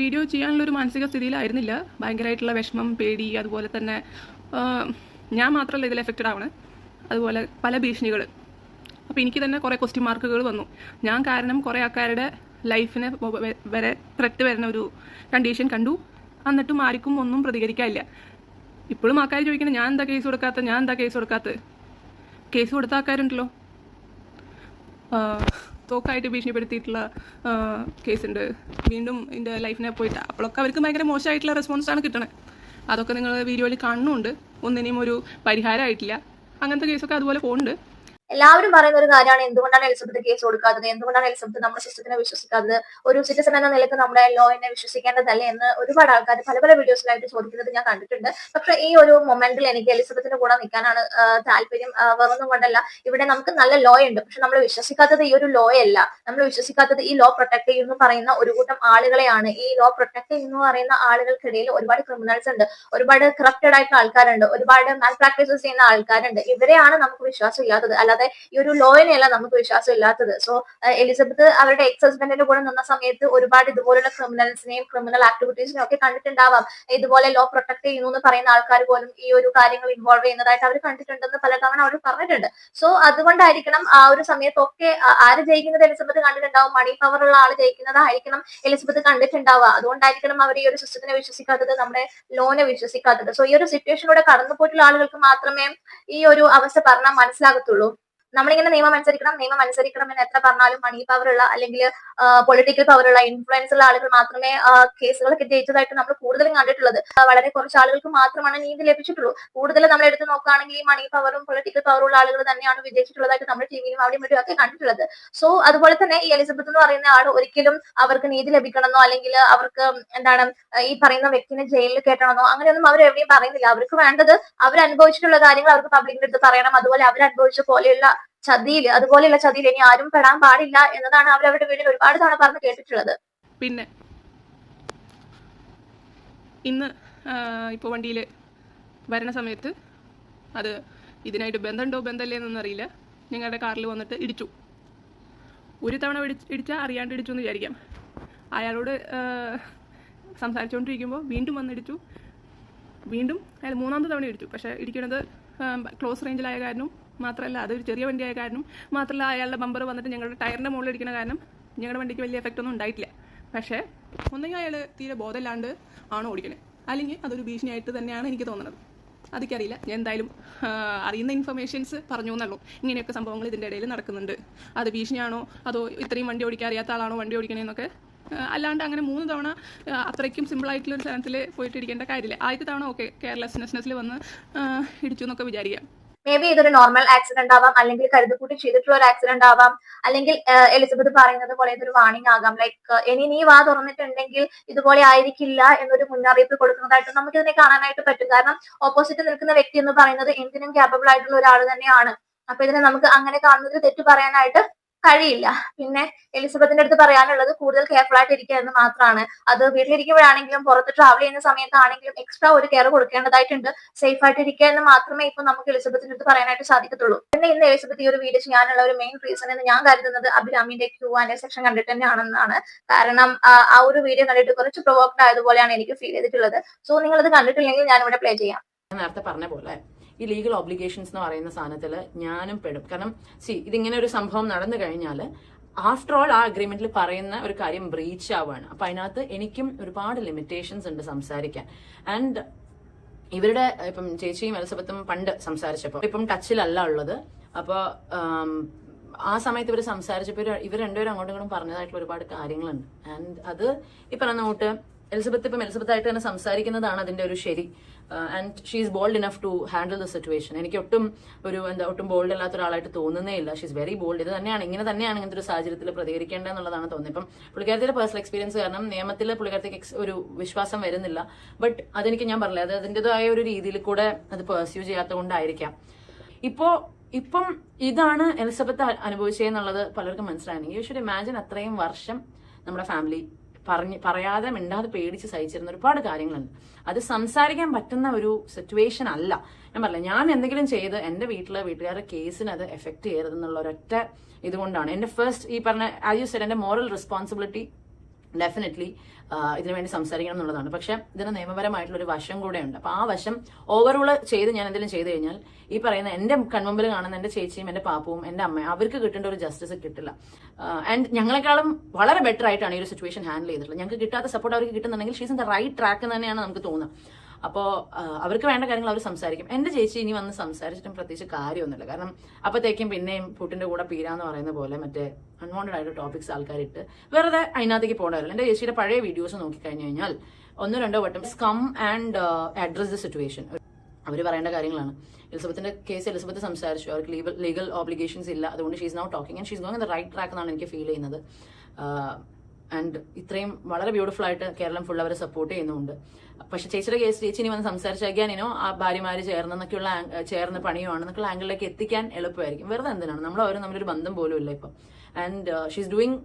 Video ചെയ്യാനുള്ളൊരു മാനസിക സ്ഥിതിയിലായിരുന്നില്ല ഭയങ്കരമായിട്ടുള്ള വിഷമം പേടി അതുപോലെ തന്നെ ഞാൻ മാത്രമല്ല ഇതിൽ എഫക്റ്റഡ് ആവണേ അതുപോലെ പല ഭീഷണികൾ അപ്പോൾ എനിക്ക് തന്നെ കുറേ ക്വസ്റ്റ്യൻ മാർക്കുകൾ വന്നു. ഞാൻ കാരണം കുറേ ആൾക്കാരുടെ ലൈഫിന് വരെ ത്രെറ്റ് വരുന്ന ഒരു കണ്ടീഷൻ കണ്ടു. എന്നിട്ടും ആർക്കും ഒന്നും പ്രതികരിക്കാനില്ല. ഇപ്പോഴും ആൾക്കാർ ചോദിക്കണം ഞാൻ എന്താ കേസ് കൊടുക്കാത്ത ഞാൻ എന്താ കേസ് കൊടുക്കാത്ത കേസ് കൊടുത്ത ആൾക്കാരുണ്ടല്ലോ. തോക്കായിട്ട് ഭീഷണിപ്പെടുത്തിയിട്ടുള്ള കേസ് കേസുണ്ട്. വീണ്ടും എന്റെ ലൈഫിനെ പോയിട്ട് അപ്പോഴൊക്കെ അവർക്ക് ഭയങ്കര മോശമായിട്ടുള്ള റെസ്പോൺസാണ് കിട്ടണത് അതൊക്കെ നിങ്ങൾ വീഡിയോയിൽ കാണുന്നുണ്ട്. ഒന്നിനെയും ഒരു പരിഹാരമായിട്ടില്ല. അങ്ങനത്തെ കേസൊക്കെ അതുപോലെ പോകുന്നുണ്ട്. എല്ലാവരും പറയുന്ന ഒരു കാര്യമാണ് എന്തുകൊണ്ടാണ് എലിസബത്ത് കേസ് കൊടുക്കാത്തത്? എന്തുകൊണ്ടാണ് എലിസബത്ത് നമ്മുടെ സിസ്റ്റത്തിനെ വിശ്വസിക്കാത്തത്? ഒരു സിറ്റിസൺ എന്ന നിലയ്ക്ക് നമ്മുടെ ലോയിനെ വിശ്വസിക്കേണ്ടതല്ലേ എന്ന് ഒരുപാട് ആൾക്കാർ പല പല വീഡിയോസിലായിട്ട് ചോദിക്കുന്നത് ഞാൻ കണ്ടിട്ടുണ്ട്. പക്ഷെ ഈ ഒരു മൊമെന്റിൽ എനിക്ക് എലിസബത്തിന്റെ കൂടെ നിൽക്കാനാണ് താല്പര്യം വേറൊന്നും കൊണ്ടല്ല. ഇവിടെ നമുക്ക് നല്ല ലോ ഉണ്ട്. പക്ഷെ നമ്മൾ വിശ്വസിക്കാത്തത് ഈ ഒരു ലോ അല്ല. നമ്മൾ വിശ്വസിക്കാത്തത് ഈ ലോ പ്രൊട്ടക്ട് ചെയ്യുന്നു പറയുന്ന ഒരു കൂട്ടം ആളുകളെയാണ്. ഈ ലോ പ്രൊട്ടക്ട് ചെയ്യുന്നു പറയുന്ന ആളുകൾക്കിടയിൽ ഒരുപാട് ക്രിമിനൽസ് ഉണ്ട്. ഒരുപാട് കറപ്റ്റഡ് ആയിട്ടുള്ള ആൾക്കാരുണ്ട്. ഒരുപാട് മാൽ പ്രാക്ടീസസ് ചെയ്യുന്ന ആൾക്കാരുണ്ട്. ഇവരെയാണ് നമുക്ക് വിശ്വാസം ഇല്ലാത്തത്. അല്ലാതെ ഈ ഒരു ലോയിനെയല്ല നമുക്ക് വിശ്വാസം ഇല്ലാത്തത്. സോ എലിസബത്ത് അവരുടെ എക്സ് ഹസ്ബൻഡിന്റെ കൂടെ നിന്ന സമയത്ത് ഒരുപാട് ഇതുപോലുള്ള ക്രിമിനൽസിനെയും ക്രിമിനൽ ആക്ടിവിറ്റീസിനെയും ഒക്കെ കണ്ടിട്ടുണ്ടാവാം. ഇതുപോലെ ലോ പ്രൊട്ടക്ട് ചെയ്യുന്നു എന്ന് പറയുന്ന ആൾക്കാർ പോലും ഈ ഒരു കാര്യങ്ങൾ ഇൻവോൾവ് ചെയ്യുന്നതായിട്ട് അവർ കണ്ടിട്ടുണ്ടെന്ന് പലതവണ അവർ പറഞ്ഞിട്ടുണ്ട്. സോ അതുകൊണ്ടായിരിക്കണം ആ ഒരു സമയത്തൊക്കെ ആര് ജയിക്കുന്നത് എലിസബത്ത് കണ്ടിട്ടുണ്ടാവും. മണി പവർ ഉള്ള ആൾ ജയിക്കുന്നതായിരിക്കണം എലിസബത്ത് കണ്ടിട്ടുണ്ടാവുക. അതുകൊണ്ടായിരിക്കണം അവർ ഈ ഒരു സിസ്റ്റത്തിനെ വിശ്വസിക്കാത്തത് നമ്മുടെ ലോനെ വിശ്വസിക്കാത്തത്. സോ ഈ ഒരു സിറ്റുവേഷനിലൂടെ കടന്നു പോയിട്ടുള്ള ആളുകൾക്ക് മാത്രമേ ഈ ഒരു അവസ്ഥ പറഞ്ഞാൽ മനസ്സിലാകത്തുള്ളൂ. നമ്മളിങ്ങനെ നിയമം അനുസരിക്കണം നിയമം അനുസരിക്കണം എന്ന് എത്ര പറഞ്ഞാലും മണി പവറുള്ള അല്ലെങ്കിൽ പൊളിറ്റിക്കൽ പവറുള്ള ഇൻഫ്ലുവൻസ് ഉള്ള ആളുകൾ മാത്രമേ കേസുകളൊക്കെ ജയിച്ചതായിട്ട് നമ്മൾ കൂടുതലും കണ്ടിട്ടുള്ളത്. വളരെ കുറച്ച് ആളുകൾക്ക് മാത്രമാണ് നീതി ലഭിച്ചിട്ടുള്ളൂ. കൂടുതൽ നമ്മൾ എടുത്തു നോക്കുകയാണെങ്കിൽ ഈ മണി പവറും പൊളിറ്റിക്കൽ പവറുള്ള ആളുകൾ തന്നെയാണ് വിജയിച്ചിട്ടുള്ളതായിട്ട് നമ്മൾ ടിവിയിലും അവിടെയും ഇവിടെയും ഒക്കെ കണ്ടിട്ടുള്ളത്. സോ അതുപോലെ തന്നെ ഈ എലിസബത്ത് എന്ന് പറയുന്ന ആൾ ഒരിക്കലും അവർക്ക് നീതി ലഭിക്കണമെന്നോ അല്ലെങ്കിൽ അവർക്ക് എന്താണ് ഈ പറയുന്ന വ്യക്തിനെ ജയിലിൽ കേട്ടണമെന്നോ അങ്ങനെയൊന്നും അവർ എവിടെയും പറയുന്നില്ല. അവർക്ക് വേണ്ടത് അവർ കാര്യങ്ങൾ അവർക്ക് പബ്ലിക്കിന്റെ അടുത്ത് പറയണം. അതുപോലെ അവർ അനുഭവിച്ച പോലെയുള്ള ചതിയിൽ അതുപോലെയുള്ള ചതിയിൽ ഇനി ആരും പെടാൻ പാടില്ല എന്നതാണ് അവർ അവരുടെ വീട്ടിൽ ഒരുപാട് തവണ പറഞ്ഞു കേട്ടിട്ടുള്ളത്. പിന്നെ ഇന്ന് ഇപ്പോൾ വണ്ടിയിൽ വരണ സമയത്ത് അത് ഇതിനായിട്ട് ബന്ധമുണ്ടോ ബന്ധമില്ലേ എന്നൊന്നും അറിയില്ല. ഞങ്ങളുടെ കാറിൽ വന്നിട്ട് ഇടിച്ചു. ഒരു തവണ ഇടിച്ച് ഇടിച്ചാൽ അറിയാണ്ട് ഇടിച്ചു എന്ന് വിചാരിക്കാം. അയാളോട് സംസാരിച്ചുകൊണ്ടിരിക്കുമ്പോൾ വീണ്ടും വന്നിടിച്ചു വീണ്ടും അയാൾ മൂന്നാമത്തെ തവണ ഇടിച്ചു. പക്ഷേ ഇടിക്കുന്നത് ക്ലോസ് റേഞ്ചിലായ കാരണം മാത്രമല്ല അതൊരു ചെറിയ വണ്ടിയായ കാരണം മാത്രമല്ല അയാളുടെ ബമ്പർ വന്നിട്ട് ഞങ്ങളുടെ ടയറിന്റെ മുകളിൽ ഇരിക്കുന്ന കാരണം ഞങ്ങളുടെ വണ്ടിക്ക് വലിയ എഫക്റ്റ് ഒന്നും ഉണ്ടായിട്ടില്ല. പക്ഷേ ഒന്നെങ്കിൽ അയാൾ തീരെ ബോധമില്ലാണ്ട് ആണ് ഓടിക്കണേ? അല്ലെങ്കിൽ അതൊരു ഭീഷണിയായിട്ട് തന്നെയാണ് എനിക്ക് തോന്നുന്നത്. അതൊക്കെയറിയില്ല. ഞാൻ എന്തായാലും അറിയുന്ന ഇൻഫർമേഷൻസ് പറഞ്ഞു എന്നുള്ളൂ. ഇങ്ങനെയൊക്കെ സംഭവങ്ങൾ ഇതിന്റെ ഇടയിൽ നടക്കുന്നുണ്ട്. അത് ഭീഷണിയാണോ? അതോ ഇത്രയും വണ്ടി ഓടിക്കാൻ അറിയാത്ത ആളാണോ വണ്ടി ഓടിക്കണേന്നൊക്കെ അല്ലാണ്ട് അങ്ങനെ മൂന്ന് തവണ അത്രയ്ക്കും സിമ്പിളായിട്ടുള്ള ഒരു സ്ഥലത്തിൽ പോയിട്ട് ഇരിക്കേണ്ട കാര്യമില്ല. ആദ്യത്തെ തവണ ഓക്കെ കെയർലെസ്നെസ്സിൽ വന്ന് ഇടിച്ചു എന്നൊക്കെ വിചാരിക്കാം. മേ ബി ഇതൊരു നോർമൽ ആക്സിഡന്റ് ആവാം. അല്ലെങ്കിൽ കരുതക്കൂട്ടി ചെയ്തിട്ടുള്ള ഒരു ആക്സിഡന്റ് ആവാം. അല്ലെങ്കിൽ എലിസബത്ത് പറയുന്നത് പോലെ ഇതൊരു വാണിംഗ് ആകാം. ലൈക്ക് ഇനി നീ വാ തുറന്നിട്ടുണ്ടെങ്കിൽ ഇതുപോലെ ആയിരിക്കില്ല എന്നൊരു മുന്നറിയിപ്പ് കൊടുക്കുന്നതായിട്ട് നമുക്ക് ഇതിനെ കാണാനായിട്ട് പറ്റും. കാരണം ഓപ്പോസിറ്റ് നിൽക്കുന്ന വ്യക്തി എന്ന് പറയുന്നത് എന്തിനും ക്യാപ്പബിൾ ആയിട്ടുള്ള ഒരാൾ തന്നെയാണ്. അപ്പൊ ഇതിനെ നമുക്ക് അങ്ങനെ കാണുന്നതിൽ തെറ്റ് പറയാനായിട്ട് കഴിയില്ല. പിന്നെ എലിസബത്തിന്റെ അടുത്ത് പറയാനുള്ളത് കൂടുതൽ കെയർഫുൾ ആയിട്ട് ഇരിക്കുക എന്ന് മാത്രമാണ്. അത് വീട്ടിലിരിക്കുമ്പോഴാണെങ്കിലും പുറത്ത് ട്രാവൽ ചെയ്യുന്ന സമയത്താണെങ്കിലും എക്സ്ട്രാ ഒരു കെയർ കൊടുക്കേണ്ടതായിട്ടുണ്ട്. സേഫ് ആയിട്ട് ഇരിക്കുക എന്ന് മാത്രമേ ഇപ്പൊ നമുക്ക് എലിസബത്തിന്റെ അടുത്ത് പറയാനായിട്ട് സാധിക്കത്തുള്ളൂ. പിന്നെ ഇന്ന് എലിസബത്ത് ഈ ഒരു വീഡിയോ ചെയ്യാനുള്ള ഒരു മെയിൻ റീസൺ എന്ന് ഞാൻ കരുതുന്നത് അഭിരാമിന്റെ ക്യൂ ആൻഡ് സെക്ഷൻ കണ്ടിട്ട് തന്നെയാണെന്നാണ്. കാരണം ആ, ഒരു വീഡിയോ കണ്ടിട്ട് കുറച്ച് പ്രൊവോക്ഡ് ആയതുപോലെയാണ് എനിക്ക് ഫീൽ ചെയ്തിട്ടുള്ളത്. സോ നിങ്ങൾ അത് കണ്ടിട്ടില്ലെങ്കിൽ ഞാൻ ഇവിടെ പ്ലേ ചെയ്യാം നേരത്തെ പറഞ്ഞ പോലെ ഈ ലീഗൽ ഒബ്ലിഗേഷൻസ് എന്ന് പറയുന്ന സാധനത്തിൽ ഞാനും പെടും. കാരണം സി ഇതിങ്ങനെ ഒരു സംഭവം നടന്നു കഴിഞ്ഞാൽ ആഫ്റ്റർ ഓൾ ആ അഗ്രിമെന്റിൽ പറയുന്ന ഒരു കാര്യം ബ്രീച്ച് ആവുകയാണ് അപ്പൊ അതിനകത്ത് എനിക്കും ഒരുപാട് ലിമിറ്റേഷൻസ് ഉണ്ട് സംസാരിക്കാൻ. ആൻഡ് ഇവരുടെ ഇപ്പം ചേച്ചിയും എലിസബത്തും പണ്ട് സംസാരിച്ചപ്പോൾ ഇപ്പം ടച്ചിലല്ല ഉള്ളത്. അപ്പോൾ ആ സമയത്ത് ഇവർ സംസാരിച്ചപ്പോൾ ഇവർ രണ്ടുപേരും അങ്ങോട്ടും ഇങ്ങോട്ടും പറഞ്ഞതായിട്ടുള്ള ഒരുപാട് കാര്യങ്ങളുണ്ട്. ആൻഡ് അത് ഈ പറഞ്ഞ കൂട്ട് എലിസബത്ത് ഇപ്പം എലിസബത്ത് ആയിട്ട് തന്നെ സംസാരിക്കുന്നതാണ് അതിന്റെ ഒരു ശരി. And she is bold enough to handle the situation എനിക്ക് ഒട്ടും ഒരു എന്താ ഒട്ടും ബോൾഡ് അല്ലാത്ത ഒരാളായിട്ട് തോന്നുന്നേ ഇല്ല. ഷീസ് വെരി ബോൾഡ് ഇത് തന്നെയാണ് ഇങ്ങനെ തന്നെയാണ് ഇങ്ങനത്തെ ഒരു സാഹചര്യത്തിൽ പ്രതികരിക്കേണ്ടതെന്നുള്ളതാണ് തോന്നുന്നത്. ഇപ്പം പുള്ളിക്കാരത്തിന്റെ പേഴ്സണൽ എക്സ്പീരിയൻസ് കാരണം നിയമത്തിൽ പുള്ളിക്കാരത്തേക്ക് ഒരു വിശ്വാസം വരുന്നില്ല. ബട്ട് അതെനിക്ക് ഞാൻ പറഞ്ഞില്ല അത് അതിന്റെതായ ഒരു രീതിയിൽ കൂടെ അത് പെർസ്യൂ ചെയ്യാത്തത് കൊണ്ടായിരിക്കാം. ഇപ്പോ ഇപ്പം ഇതാണ് എലിസബത്ത് അനുഭവിച്ചതെന്നുള്ളത് പലർക്കും മനസ്സിലായി യു ഷുഡ് ഇമാജിൻ അത്രയും വർഷം നമ്മുടെ ഫാമിലി പറഞ്ഞ് പറയാതെ മിണ്ടാതെ പേടിച്ച് സഹിച്ചിരുന്ന ഒരുപാട് കാര്യങ്ങളുണ്ട്. അത് സംസാരിക്കാൻ പറ്റുന്ന ഒരു സിറ്റുവേഷൻ അല്ല. ഞാൻ പറഞ്ഞില്ല ഞാൻ എന്തെങ്കിലും ചെയ്ത് എന്റെ വീട്ടിലെ വീട്ടുകാരുടെ കേസിന് അത് എഫക്ട് ചെയ്യരുതെന്നുള്ള ഒരൊറ്റ ഇതുകൊണ്ടാണ്. എന്റെ ഫസ്റ്റ് ഈ പറഞ്ഞ ആസ് യു സെഡ് എന്റെ മോറൽ റെസ്പോൺസിബിലിറ്റി ഡെഫിനറ്റ്ലി ഇതിനു വേണ്ടി സംസാരിക്കണം എന്നുള്ളതാണ്. പക്ഷെ ഇതിന് നിയമപരമായിട്ടുള്ള ഒരു വശം കൂടെ ഉണ്ട് അപ്പൊ ആ വശം ഓവറോൾ ചെയ്ത് ഞാൻ എന്തെങ്കിലും ചെയ്തു കഴിഞ്ഞാൽ ഈ പറയുന്ന എന്റെ കൺമുമ്പിൽ കാണുന്ന എന്റെ ചേച്ചിയും എന്റെ പാപ്പവും എന്റെ അമ്മയും അവർക്ക് കിട്ടേണ്ട ഒരു ജസ്റ്റിസ് കിട്ടില്ല. ആൻഡ് ഞങ്ങളെക്കാളും വളരെ ബെറ്റർ ആയിട്ടാണ് ഈ ഒരു സിറ്റുവേഷൻ ഹാൻഡിൽ ചെയ്തിട്ടുള്ളത്. ഞങ്ങൾക്ക് കിട്ടാത്ത സപ്പോർട്ട് അവർക്ക് കിട്ടുന്നുണ്ടെങ്കിൽ she's in the right track തന്നെയാണ് നമുക്ക് തോന്നുന്നത് അപ്പോൾ അവർക്ക് വേണ്ട കാര്യങ്ങൾ അവർ സംസാരിക്കും. എന്റെ ചേച്ചി ഇനി വന്ന് സംസാരിച്ചിട്ടും പ്രത്യേകിച്ച് കാര്യമൊന്നുമില്ല. കാരണം അപ്പോഴത്തേക്കും പിന്നെയും പുട്ടിന്റെ കൂടെ പീരാന്ന് പറയുന്ന പോലെ മറ്റേ അൺവാണ്ടഡ് ആയിട്ട് ടോപ്പിക്സ് ആൾക്കാരിട്ട് വെറുതെ അതിനകത്തേക്ക് പോകണമല്ലോ എന്റെ ചേച്ചിയുടെ പഴയ വീഡിയോസ് നോക്കിക്കഴിഞ്ഞു കഴിഞ്ഞാൽ ഒന്നോ രണ്ടോ വട്ടം scum and address the situation അവർ പറയേണ്ട കാര്യങ്ങളാണ്. എലിസബത്തിന്റെ കേസ് എലിസബത്ത് സംസാരിച്ചു. അവർക്ക് ലീഗൽ ലീഗൽ ഓബ്ലിഗേഷൻസ് ഇല്ല. അതുകൊണ്ട് she's now talking and she's going the right track എന്നാണ് എനിക്ക് ഫീൽ ചെയ്യുന്നത്. ആൻഡ് ഇത്രയും വളരെ ബ്യൂട്ടിഫുൾ ആയിട്ട് കേരളം ഫുൾ അവരെ സപ്പോർട്ട് ചെയ്യുന്നുണ്ട്. പക്ഷെ ചേച്ചിയുടെ കേസ് ചേച്ചി ഇനി വന്ന് സംസാരിച്ചാക്കിയാനോ ആ ഭാര്യമാര് ചേർന്നെന്നൊക്കെയുള്ള എന്നൊക്കെയുള്ള ചേർന്ന് പണിയുവാണെന്നൊക്കെയുള്ള ആംഗിളിലേക്ക് എത്തിക്കാൻ എളുപ്പമായിരിക്കും. വെറുതെ എന്തിനാണ്? നമ്മൾ അവരും തമ്മിലൊരു ബന്ധം പോലും ഇല്ല ഇപ്പം. And she's doing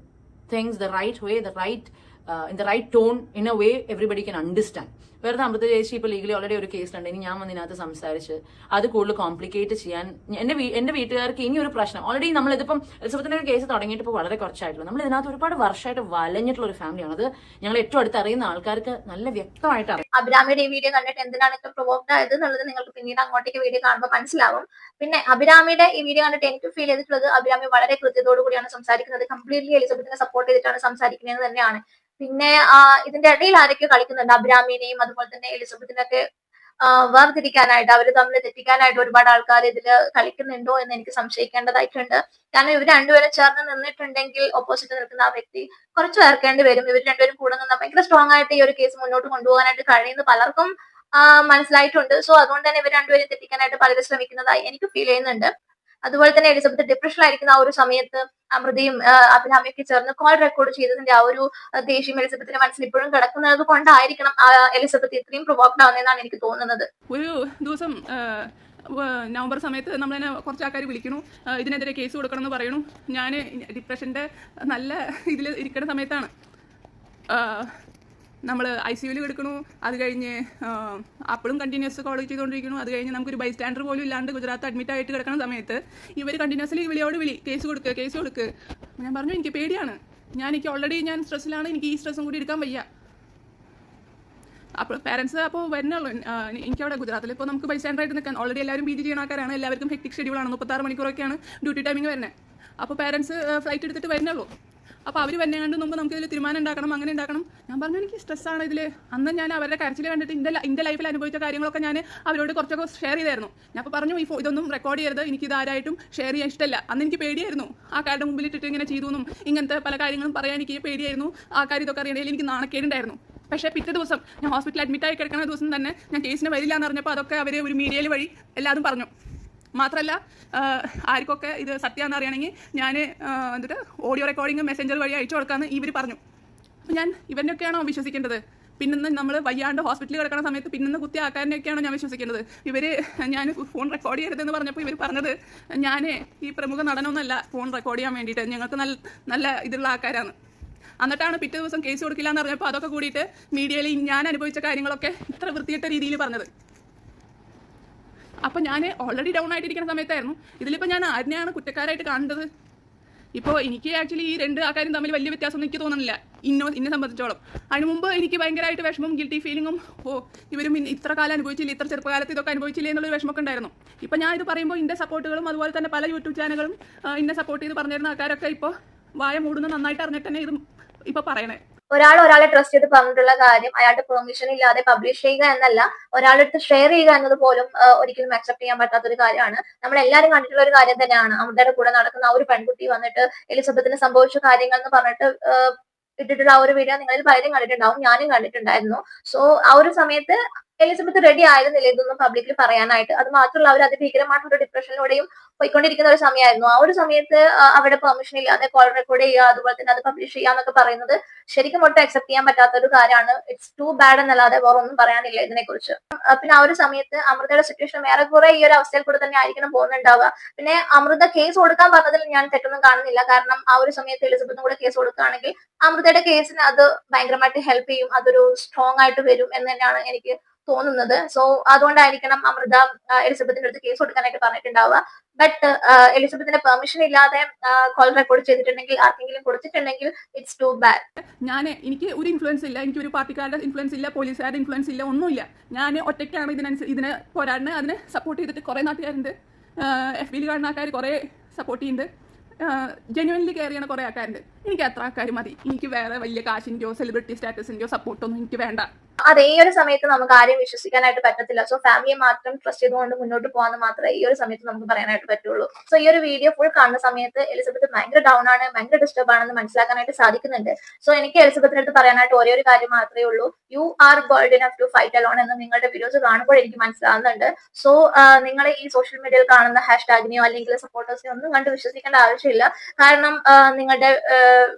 things the right way the right in the right tone in a way everybody can understand വെറുതെ അമൃത ചേച്ചി ഇപ്പൊ ലീഗലി ഓൾറെഡി ഒരു കേസിലുണ്ട് ഇനി ഞാൻ വന്നതിനകത്ത് സംസാരിച്ച് അത് കൂടുതൽ കോംപ്ലിക്കേറ്റ് ചെയ്യാൻ എന്റെ എന്റെ വീട്ടുകാർക്ക് ഇനി ഒരു പ്രശ്നം. ഓൾറെഡി നമ്മൾ ഇതിപ്പം എലിസബത്തിന്റെ ഒരു കേസ് തുടങ്ങിയിട്ട് ഇപ്പോൾ വളരെ കുറച്ചായിട്ടുള്ളൂ. നമ്മൾ ഇതിനകത്ത് ഒരുപാട് വർഷമായിട്ട് വലഞ്ഞിട്ടുള്ള ഒരു ഫാമിലിയാണ് അത് ഞങ്ങൾ ഏറ്റവും അടുത്ത് അറിയുന്ന ആൾക്കാർക്ക് നല്ല വ്യക്തമായിട്ട് അറിയാം. അഭിരാമിയുടെ ഈ വീഡിയോ കണ്ടിട്ട് എന്തിനാണ് ഇത്ര പ്രൊവോക്ഡ് ആയത് എന്നുള്ളത് നിങ്ങൾക്ക് പിന്നീട് അങ്ങോട്ടേക്ക് വീഡിയോ കാണുമ്പോൾ മനസ്സിലാവും. പിന്നെ അഭിരാമിയുടെ ഈ വീഡിയോ കണ്ടിട്ട് എനിക്ക് ഫീൽ ചെയ്തിട്ടുള്ളത് അഭിരാമി വളരെ കൃത്യതയോടു കൂടിയാണ് സംസാരിക്കുന്നത്. കംപ്ലീറ്റ്ലി എലിസബത്തിനെ സപ്പോർട്ട് ചെയ്തിട്ടാണ് സംസാരിക്കുന്നത് തന്നെയാണ്. പിന്നെ ഇതിന്റെ ഇടയിൽ ആരൊക്കെ കളിക്കുന്നുണ്ട്. അബ്രാമിനെയും അതുപോലെ തന്നെ എലിസബത്തിനൊക്കെ വേർതിരിക്കാനായിട്ട് അവർ തമ്മിൽ തെറ്റിക്കാനായിട്ട് ഒരുപാട് ആൾക്കാർ ഇതിൽ കളിക്കുന്നുണ്ടോ എന്ന് എനിക്ക് സംശയിക്കേണ്ടതായിട്ടുണ്ട്. കാരണം ഇവർ രണ്ടുപേരും ചേർന്ന് നിന്നിട്ടുണ്ടെങ്കിൽ ഓപ്പോസിറ്റ് നിൽക്കുന്ന ആ വ്യക്തി കുറച്ച് പേർക്കേണ്ടി വരും. ഇവർ രണ്ടുപേരും കൂടെ നിന്ന് ഭയങ്കര സ്ട്രോങ് ആയിട്ട് ഈ ഒരു കേസ് മുന്നോട്ട് കൊണ്ടുപോകാനായിട്ട് കഴിയുന്ന പലർക്കും മനസ്സിലായിട്ടുണ്ട്. സോ അതുകൊണ്ട് തന്നെ ഇവർ രണ്ടുപേരും തെറ്റിക്കാനായിട്ട് പലരും ശ്രമിക്കുന്നതായി എനിക്ക് ഫീൽ ചെയ്യുന്നുണ്ട്. അതുപോലെ തന്നെ എലിസബത്ത് ഡിപ്രഷനിലായിരിക്കുന്ന ആ ഒരു സമയത്ത് അമൃതയും അഭിരാമിയൊക്കെ ചേർന്ന് കോൾ റെക്കോർഡ് ചെയ്തതിന്റെ ആ ഒരു ദേഷ്യം എലിസബത്തിന്റെ മനസ്സിൽ ഇപ്പോഴും കിടക്കുന്നത് കൊണ്ടായിരിക്കണം എലിസബത്ത് ഇത്രയും പ്രൊവോക്ഡ് ആവുന്നതെന്നാണ് എനിക്ക് തോന്നുന്നത്. ഒരു ദിവസം നവംബർ സമയത്ത് നമ്മൾ നമ്മളെന്നെ കുറച്ച് ആൾക്കാർ വിളിക്കണു ഇതിനെതിരെ കേസ് കൊടുക്കണം എന്ന് പറയണു ഞാൻ ഡിപ്രഷന്റെ നല്ല ഇതിൽ ഇരിക്കുന്ന സമയത്താണ്. നമ്മൾ ഐ സി യുവിൽ കിടക്കണു. അത് കഴിഞ്ഞ് അപ്പോഴും കണ്ടിന്യൂസ് കോൾ ചെയ്തുകൊണ്ടിരിക്കുന്നു അത് കഴിഞ്ഞ് നമുക്കൊരു ബൈ സ്റ്റാൻഡർ പോലും ഇല്ലാണ്ട് ഗുജറാത്ത് അഡ്മിറ്റ് ആയിട്ട് കിടക്കുന്ന സമയത്ത് ഇവർ കണ്ടിന്യൂസ്ലി വിളിയോട് വിളി കേസ് കൊടുക്കുക കേസ് കൊടുക്കുക ഞാൻ പറഞ്ഞു എനിക്ക് പേടിയാണ്. ഞാൻ എനിക്ക് ഓൾറെഡി ഞാൻ സ്ട്രെസ്സിലാണ് എനിക്ക് ഈ സ്ട്രെസ്സും കൂടി എടുക്കാൻ വയ്യ. അപ്പോൾ പാരൻസ് അപ്പോൾ വരുന്നുള്ളൂ എനിക്കവിടെ ഗുജറാത്തിൽ ഇപ്പോൾ നമുക്ക് ബൈ സ്റ്റാൻഡറായിട്ട് നിൽക്കാൻ ഓൾറെഡി എല്ലാവരും പി ജി ചെയ്യണക്കാരാണ് എല്ലാവർക്കും ഹെക്ടിക് ഷെഡ്യൂളാണ് മുപ്പത്താറ് മണിക്കൂറൊക്കെയാണ് ഡ്യൂട്ടി ടൈമിംഗ് വരുന്നത്. അപ്പോൾ പാരൻസ് ഫ്ലൈറ്റ് എടുത്തിട്ട് വരുന്നുള്ളൂ അപ്പോൾ അവർ വന്നെ കണ്ട് മുമ്പ് നമുക്ക് ഇതിൽ തീരുമാനം ഉണ്ടാക്കണം അങ്ങനെ ഉണ്ടാക്കണം. ഞാൻ പറഞ്ഞു എനിക്ക് സ്ട്രെസ്സാണ് ഇതിൽ അന്ന് ഞാൻ അവരുടെ കരച്ചിൽ കണ്ടിട്ട് എന്റെ എന്റെ ലൈഫിൽ അനുഭവിച്ച കാര്യങ്ങളൊക്കെ ഞാൻ അവരോട് കുറച്ചൊക്കെ ഷെയർ ചെയ്തായിരുന്നു. ഞാൻ അപ്പോൾ പറഞ്ഞു ഈ ഇതൊന്നും റെക്കോർഡ് ചെയ്യരുത്. എനിക്ക് ഇതാരായിട്ടും ഷെയർ ചെയ്യാൻ ഇഷ്ടമല്ല അന്ന് എനിക്ക് പേടിയായിരുന്നു. ആ കാരുടെ മുമ്പിൽ ഇട്ടിട്ട് ഇങ്ങനെ ചെയ്തു എന്നും. ഇങ്ങനത്തെ പല കാര്യങ്ങളും പറയാൻ എനിക്ക് പേടിയായിരുന്നു. ആ കാര്യം ഇതൊക്കെ അറിയണമെങ്കിൽ എനിക്ക് നാണക്കേടുണ്ടായിരുന്നു. പക്ഷേ പിറ്റേ ദിവസം ഞാൻ ഹോസ്പിറ്റലിൽ അഡ്മിറ്റ് ആയി കിടക്കുന്ന ദിവസം തന്നെ ഞാൻ കേസിന് വരില്ല എന്ന് പറഞ്ഞപ്പോൾ അതൊക്കെ അവർ ഒരു മീഡിയയിൽ വഴി എല്ലാവരും പറഞ്ഞു. മാത്രമല്ല ആർക്കൊക്കെ ഇത് സത്യമാണെന്ന് അറിയണമെങ്കിൽ ഞാൻ എന്നിട്ട് ഓഡിയോ റെക്കോർഡിംഗ് മെസ്സഞ്ചർ വഴി അയച്ചു കൊടുക്കാമെന്ന് ഇവർ പറഞ്ഞു. ഞാൻ ഇവരിനൊക്കെയാണോ വിശ്വസിക്കേണ്ടത്? പിന്നെ നമ്മൾ വയ്യാണ്ട് ഹോസ്പിറ്റലിൽ കിടക്കുന്ന സമയത്ത് പിന്നെന്ന് കുത്തിയ ആൾക്കാരിനെയൊക്കെയാണോ ഞാൻ വിശ്വസിക്കേണ്ടത്? ഇവർ ഞാൻ ഫോൺ റെക്കോർഡ് ചെയ്യരുതെന്ന് പറഞ്ഞപ്പോൾ ഇവർ പറഞ്ഞത് ഞാൻ ഈ പ്രമുഖ നടനൊന്നല്ല ഫോൺ റെക്കോർഡ് ചെയ്യാൻ വേണ്ടിയിട്ട്. ഞങ്ങൾക്ക് നല്ല നല്ല ഇതുള്ള ആൾക്കാരാണ്. എന്നിട്ടാണ് പിറ്റേ ദിവസം കേസ് കൊടുക്കില്ല എന്ന് പറഞ്ഞപ്പോൾ അതൊക്കെ കൂടിയിട്ട് മീഡിയയിൽ ഞാൻ അനുഭവിച്ച കാര്യങ്ങളൊക്കെ ഇത്ര വൃത്തിയിട്ട രീതിയിൽ പറഞ്ഞത്. അപ്പോൾ ഞാൻ ഓൾറെഡി ഡൗൺ ആയിട്ടിരിക്കുന്ന സമയത്തായിരുന്നു. ഇതിലിപ്പോൾ ഞാൻ ആരെയാണ് കുറ്റക്കാരായിട്ട് കാണേണ്ടത്. ഇപ്പോൾ എനിക്ക് ആക്ച്വലി ഈ രണ്ട് ആൾക്കാരും തമ്മിൽ വലിയ വ്യത്യാസം എനിക്ക് തോന്നുന്നില്ല ഇന്നോ ഇന്നെ സംബന്ധിച്ചോളം. അതിന് മുമ്പ് എനിക്ക് ഭയങ്കരമായിട്ട് വിഷമവും ഗിൽറ്റി ഫീലിങ്ങും ഓ ഇവരും ഇത്ര കാലം അനുഭവിച്ചില്ല? ഇത്ര ചെറുപ്പകാലത്ത് ഇതൊക്കെ അനുഭവിച്ചില്ല എന്നുള്ളൊരു വിഷമമൊക്കെ ഉണ്ടായിരുന്നു. ഇപ്പം ഞാൻ ഇത് പറയുമ്പോൾ ഇന്റെ സപ്പോർട്ടുകളും അതുപോലെ തന്നെ പല യൂട്യൂബ് ചാനലുകളും ഇന്നെ സപ്പോർട്ട് ചെയ്ത് പറഞ്ഞിരുന്ന ആൾക്കാരൊക്കെ ഇപ്പോൾ വായ മൂടുന്ന നന്നായിട്ട് അറിഞ്ഞിട്ട് തന്നെ ഇത് ഇപ്പോൾ പറയണേ. ഒരാൾ ഒരാളെ ട്രസ്റ്റ് ചെയ്ത് പറഞ്ഞിട്ടുള്ള കാര്യം അയാളുടെ പെർമിഷൻ ഇല്ലാതെ പബ്ലിഷ് ചെയ്യുക എന്നല്ല ഒരാളെടുത്ത് ഷെയർ ചെയ്യുക എന്നത് പോലും ഒരിക്കലും അക്സെപ്റ്റ് ചെയ്യാൻ പറ്റാത്ത ഒരു കാര്യമാണ്. നമ്മൾ എല്ലാവരും കണ്ടിട്ടുള്ള ഒരു കാര്യം തന്നെയാണ്. അമൃതയുടെ കൂടെ നടക്കുന്ന ആ ഒരു പെൺകുട്ടി വന്നിട്ട് എലിസബത്തിന് സംഭവിച്ച കാര്യങ്ങൾ എന്ന് പറഞ്ഞിട്ട് ഇട്ടിട്ടുള്ള ആ ഒരു വീഡിയോ നിങ്ങളിൽ പലരും കണ്ടിട്ടുണ്ടാവും ഞാനും കണ്ടിട്ടുണ്ടായിരുന്നു. സോ ആ ഒരു സമയത്ത് എലിസബത്ത് റെഡി ആയിരുന്നില്ല ഇതൊന്നും പബ്ലിക്കിൽ പറയാനായിട്ട്. അത് മാത്രമല്ല അവർ അതിഭീകരമായിട്ടുള്ള ഡിപ്രഷനിലൂടെയും പോയിക്കൊണ്ടിരിക്കുന്ന ഒരു സമയമായിരുന്നു. ആ ഒരു സമയത്ത് അവിടെ പെർമിഷൻ ഇല്ലാതെ കോൾ റെക്കോർഡ് ചെയ്യുക അതുപോലെ തന്നെ അത് പബ്ലിഷ് ചെയ്യുക എന്നൊക്കെ പറയുന്നത് ശരിക്കും ഒട്ടും അക്സെപ്റ്റ് ചെയ്യാൻ പറ്റാത്ത ഒരു കാര്യമാണ്. ഇറ്റ്സ് ടു ബാഡ് എന്നല്ലാതെ വേറെ ഒന്നും പറയാനില്ല ഇതിനെക്കുറിച്ച്. പിന്നെ ആ ഒരു സമയത്ത് അമൃതയുടെ സിറ്റുവേഷൻ വേറെ കുറെ ഈ ഒരു അവസ്ഥയിൽ കൂടെ തന്നെ ആയിരിക്കണം പോകുന്നുണ്ടാവുക. പിന്നെ അമൃത കേസ് കൊടുക്കാൻ പറഞ്ഞതിൽ ഞാൻ തെറ്റൊന്നും കാണുന്നില്ല. കാരണം ആ ഒരു സമയത്ത് എലിസബത്തും കൂടെ കേസ് കൊടുക്കുകയാണെങ്കിൽ അമൃതയുടെ കേസിന് അത് ഭയങ്കരമായിട്ട് ഹെൽപ്പ് ചെയ്യും. അതൊരു സ്ട്രോങ് ആയിട്ട് വരും എന്ന് തന്നെയാണ് എനിക്ക് തോന്നുന്നത്. സോ അതുകൊണ്ടായിരിക്കണം അമൃത എലിസബത്തിന്റെ അടുത്ത് കേസ് കൊടുക്കാനായിട്ട് പറഞ്ഞിട്ടുണ്ടാവുക. ബട്ട് എലിസബത്തിന്റെ പെർമിഷൻ ഇല്ലാതെ കോൾ റെക്കോർഡ് ചെയ്തിട്ടുണ്ടെങ്കിൽ ആർക്കെങ്കിലും കൊടുത്തിട്ടുണ്ടെങ്കിൽ ഇറ്റ്സ് ടു ബാഡ് ഞാൻ എനിക്ക് ഒരു ഇൻഫ്ലുവൻസ് ഇല്ല. എനിക്ക് ഒരു പാർട്ടിക്കാരുടെ ഇൻഫ്ലുവൻസ് ഇല്ല പോലീസുകാരുടെ ഇൻഫ്ലുവൻസ് ഇല്ല ഒന്നുമില്ല. ഞാൻ ഒറ്റയ്ക്കാണ് ഇതിനനുസരിച്ച് ഇതിനെ പോരാടിന് അതിനെ സപ്പോർട്ട് ചെയ്തിട്ട് കുറേ നാട്ടുകാരുണ്ട്. എഫ് ബിയിൽ കാണുന്ന ആൾക്കാർ കുറേ സപ്പോർട്ട് ചെയ്യുന്നുണ്ട് ജനുവൻലി കെയർ ചെയ്യണ കുറേ ആൾക്കാരുണ്ട്. എനിക്ക് അത്ര ആൾക്കാർ മതി. എനിക്ക് വേറെ വലിയ കാശിന്റെയോ സെലിബ്രിറ്റി സ്റ്റാറ്റസിന്റെയോ സപ്പോർട്ടൊന്നും എനിക്ക് വേണ്ട. അത് ഈ ഒരു സമയത്ത് നമുക്ക് ആരെയും വിശ്വസിക്കാനായിട്ട് പറ്റത്തില്ല. സോ ഫാമിലിയെ മാത്രം ട്രസ്റ്റ് ചെയ്തുകൊണ്ട് മുന്നോട്ട് പോകാന്ന് മാത്രമേ ഈ ഒരു സമയത്ത് നമുക്ക് പറയാനായിട്ട് പറ്റുള്ളൂ. സോ ഈ ഒരു വീഡിയോ ഫുൾ കാണുന്ന സമയത്ത് എലിസബത്ത് ഭയങ്കര ഡൗൺ ആണ് ഭയങ്കര ഡിസ്റ്റർബ് ആണെന്ന് മനസ്സിലാക്കാനായിട്ട് സാധിക്കുന്നുണ്ട്. സോ എനിക്ക് എലിസബത്തിന്റെ അടുത്ത് പറയാനായിട്ട് ഒരേ ഒരു കാര്യം മാത്രമേ ഉള്ളൂ. You are gold enough to fight alone എന്ന് നിങ്ങളുടെ വീഡിയോസ് കാണുമ്പോൾ എനിക്ക് മനസ്സിലാവുന്നുണ്ട്. സോ നിങ്ങൾ ഈ സോഷ്യൽ മീഡിയയിൽ കാണുന്ന ഹാഷ് ടാഗിനെയോ അല്ലെങ്കിൽ സപ്പോർട്ടേഴ്സിനെയോ ഒന്നും കണ്ട് വിശ്വസിക്കേണ്ട ആവശ്യമില്ല. കാരണം നിങ്ങളുടെ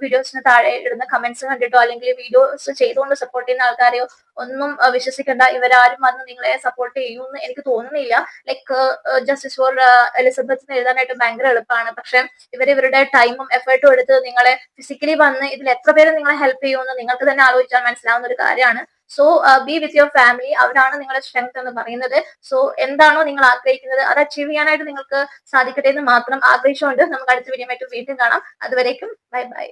വീഡിയോസിന് താഴെ ഇടുന്ന കമന്റ്സ് കണ്ടിട്ടോ അല്ലെങ്കിൽ വീഡിയോസ് ചെയ്തുകൊണ്ട് സപ്പോർട്ട് ചെയ്യുന്ന ആൾക്കാരെയോ ഒന്നും വിശ്വസിക്കണ്ട. ഇവരാരും വന്ന് നിങ്ങളെ സപ്പോർട്ട് ചെയ്യുമെന്ന് എനിക്ക് തോന്നുന്നില്ല. ലൈക്ക് ജസ്റ്റിസ് ഫോർ എലിസബത്തിന് എഴുതാനായിട്ട് ഭയങ്കര എളുപ്പമാണ്. പക്ഷെ ഇവർ ഇവരുടെ ടൈമും എഫേർട്ടും എടുത്ത് നിങ്ങളെ ഫിസിക്കലി വന്ന് ഇതിൽ എത്ര പേര് നിങ്ങളെ ഹെൽപ്പ് ചെയ്യുമെന്ന് നിങ്ങൾക്ക് തന്നെ ആലോചിച്ചാൽ മനസ്സിലാവുന്ന ഒരു കാര്യമാണ്. So be with your family അവരാണ് നിങ്ങളുടെ സ്ട്രെങ്ത് എന്ന് പറയുന്നത്. സോ എന്താണോ നിങ്ങൾ ആഗ്രഹിക്കുന്നത് അത് അച്ചീവ് ചെയ്യാനായിട്ട് നിങ്ങൾക്ക് സാധിക്കട്ടെ എന്ന് മാത്രം ആഗ്രഹിച്ചുകൊണ്ട് നമുക്ക് അടുത്ത വീഡിയോ വീണ്ടും കാണാം. അതുവരേക്കും ബൈ ബൈ